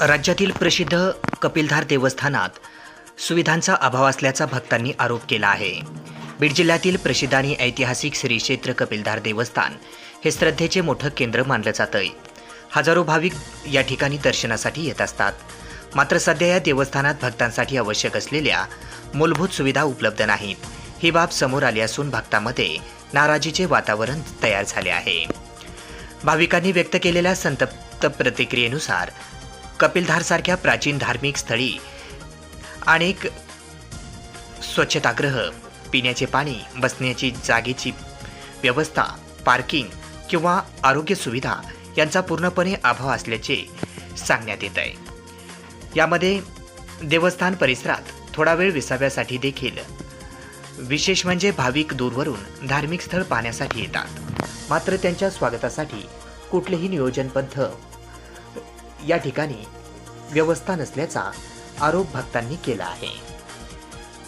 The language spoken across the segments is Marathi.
राज्यातील प्रसिद्ध कपिलधार देवस्थानात सुविधांचा अभाव असल्याचा भक्तांनी आरोप केला आहे. बीड जिल्ह्यातील प्रसिद्ध आणि ऐतिहासिक श्री क्षेत्र कपिलधार देवस्थान हे श्रद्धेचे मोठं केंद्र मानलं जातंय. हजारो भाविक या ठिकाणी दर्शनासाठी येत असतात. मात्र सध्या या देवस्थानात भक्तांसाठी आवश्यक असलेल्या मूलभूत सुविधा उपलब्ध नाहीत. ही बाब समोर आली असून भक्तामध्ये नाराजीचे वातावरण तयार झाले आहे. भाविकांनी व्यक्त केलेल्या संतप्त प्रतिक्रियेनुसार कपिलधारसारख्या प्राचीन धार्मिक स्थळी अनेक स्वच्छतागृह पिण्याचे पाणी बसण्याची जागेची व्यवस्था पार्किंग किंवा आरोग्य सुविधा यांचा पूर्णपणे अभाव असल्याचे सांगण्यात येत आहे. यामध्ये देवस्थान परिसरात थोडा वेळ विसाव्यासाठी देखील विशेष म्हणजे भाविक दूरवरून धार्मिक स्थळ पाहण्यासाठी येतात. मात्र त्यांच्या स्वागतासाठी कुठलेही नियोजनबद्ध या ठिकाणी व्यवस्था नसल्याचा आरोप भक्तांनी केला आहे.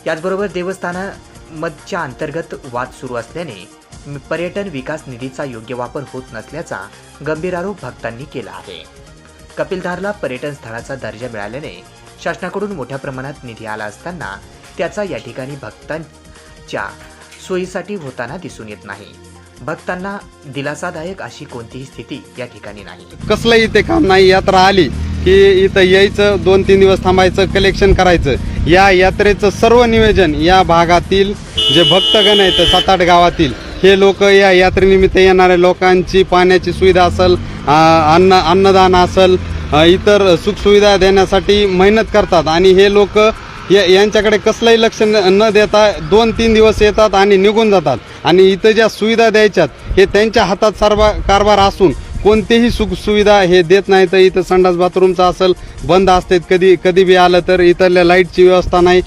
याचबरोबर देवस्थानामधच्या अंतर्गत वाद सुरू असल्याने पर्यटन विकास निधीचा योग्य वापर होत नसल्याचा गंभीर आरोप भक्तांनी केला आहे. कपिलधारला पर्यटन स्थळाचा दर्जा मिळाल्याने शासनाकडून मोठ्या प्रमाणात निधी आला असताना त्याचा या ठिकाणी भक्तांच्या सोयीसाठी होताना दिसून येत नाही. भक्तांना दिलासादायक अशी कोणतीही स्थिती या ठिकाणी नाही. कसलंही इथे काम नाही. यात्रा आली की इथं यायचं दोन तीन दिवस थांबायचं कलेक्शन करायचं. या यात्रेचं सर्व नियोजन या भागातील जे भक्तगण आहेत सात आठ गावातील हे लोक या यात्रेनिमित्त येणाऱ्या लोकांची पाण्याची सुविधा असेल अन्न अन्नदान असेल इतर सुखसुविधा देण्यासाठी मेहनत करतात. आणि हे लोक या यांच्याकडे कसलंही लक्ष न न देता दोन तीन दिवस येतात आणि निघून जातात. आणि इथं ज्या सुविधा द्यायच्यात हे त्यांच्या हातात सर्व कारभार असून कोणतेही सुखसुविधा हे देत नाही. तर इथं संडास बाथरूमचं असेल बंद असते कधी कधी बी आलं तर इथल्या लाईटची व्यवस्था नाही.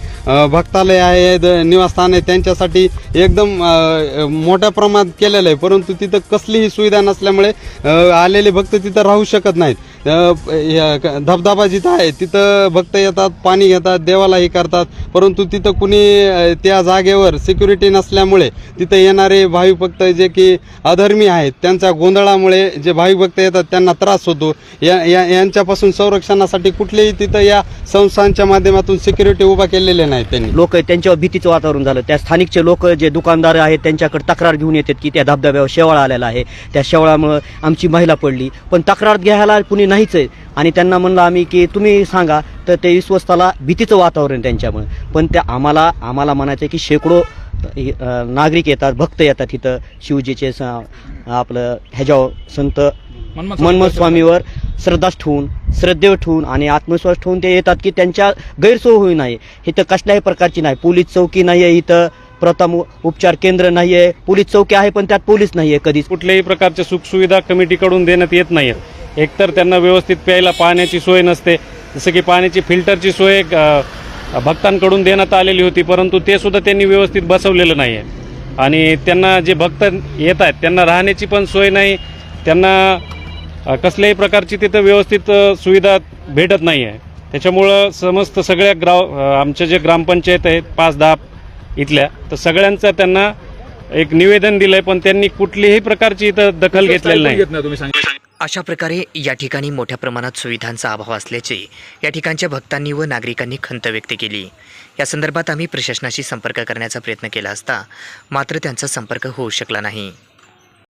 भक्तालय आहे द- निवासस्थान आहे त्यांच्यासाठी एकदम मोठ्या प्रमाणात केलेलं आहे. परंतु तिथं कसलीही सुविधा नसल्यामुळे आलेले भक्त तिथं राहू शकत नाहीत. धबधबा जिथं आहे तिथं भक्त येतात पाणी घेतात देवालाही करतात. परंतु तिथं कुणी त्या जागेवर सिक्युरिटी नसल्यामुळे तिथं येणारे भाविक भक्त जे की अधर्मी आहेत त्यांच्या गोंधळामुळे जे भाविक भक्त येतात त्यांना त्रास होतो. या या- यांच्यापासून संरक्षणासाठी कुठलेही तिथं या संस्थांच्या माध्यमातून सिक्युरिटी उभा केलेले नाही त्यांनी. लोक त्यांच्यावर भीतीचं वातावरण झालं. त्या स्थानिकचे लोक जे दुकानदार आहेत त्यांच्याकडे तक्रार घेऊन येतात की त्या धबधब्यावर शेवाळा आलेला आहे. त्या शेवाळामुळं आमची महिला पडली. पण तक्रार घ्यायला कुणी नाहीच आहे. आणि त्यांना म्हणलं आम्ही की तुम्ही सांगा तर ते विश्वस्ताला भीतीचं वातावरण त्यांच्यामुळे. पण त्या आम्हाला आम्हाला म्हणायचं की शेकडो नागरिक येतात भक्त येतात इथं शिवजीचे स- आपलं ह्याच्यावर संत मनमोहन स्वामीवर. श्रद्धाच ठेवून श्रद्धेवर ठेवून आणि आत्मविश्वास ठेवून ते येतात की त्यांच्या गैरसोय होऊ नये इथं कसल्याही प्रकारची नाही. पोलीस चौकी नाही आहे इथं. प्रथम उपचार केंद्र नाही आहे पोलीस चौकी आहे पण त्यात पोलीस नाही आहे कधीच. कुठल्याही प्रकारच्या सुखसुविधा कमिटीकडून देण्यात येत नाहीत एकतर त्यांना व्यवस्थित प्यायला पाण्याची सोय नसते. जसं की पाण्याची फिल्टरची सोय भक्तांकडून देण्यात आलेली होती परंतु ते सुद्धा त्यांनी व्यवस्थित बसवलेलं नाही आहे आणि त्यांना जे भक्त येत आहेत त्यांना राहण्याची पण सोय नाही त्यांना कसल्याही प्रकारची तिथं व्यवस्थित सुविधा भेटत नाही आहे त्याच्यामुळं समस्त सगळ्या ग्राव आमच्या जे ग्रामपंचायत आहेत पाच दहा इथल्या तर सगळ्यांचं त्यांना एक निवेदन दिलंय पण त्यांनी कुठलीही प्रकारची इथं दखल घेतलेली नाही. अशा प्रकारे या ठिकाणी मोठ्या प्रमाणात सुविधांचा अभाव असल्याचे या ठिकाणच्या भक्तांनी व नागरिकांनी खंत व्यक्त केली. या संदर्भात आम्ही प्रशासनाशी संपर्क करण्याचा प्रयत्न केला असता मात्र त्यांचा संपर्क होऊ शकला नाही.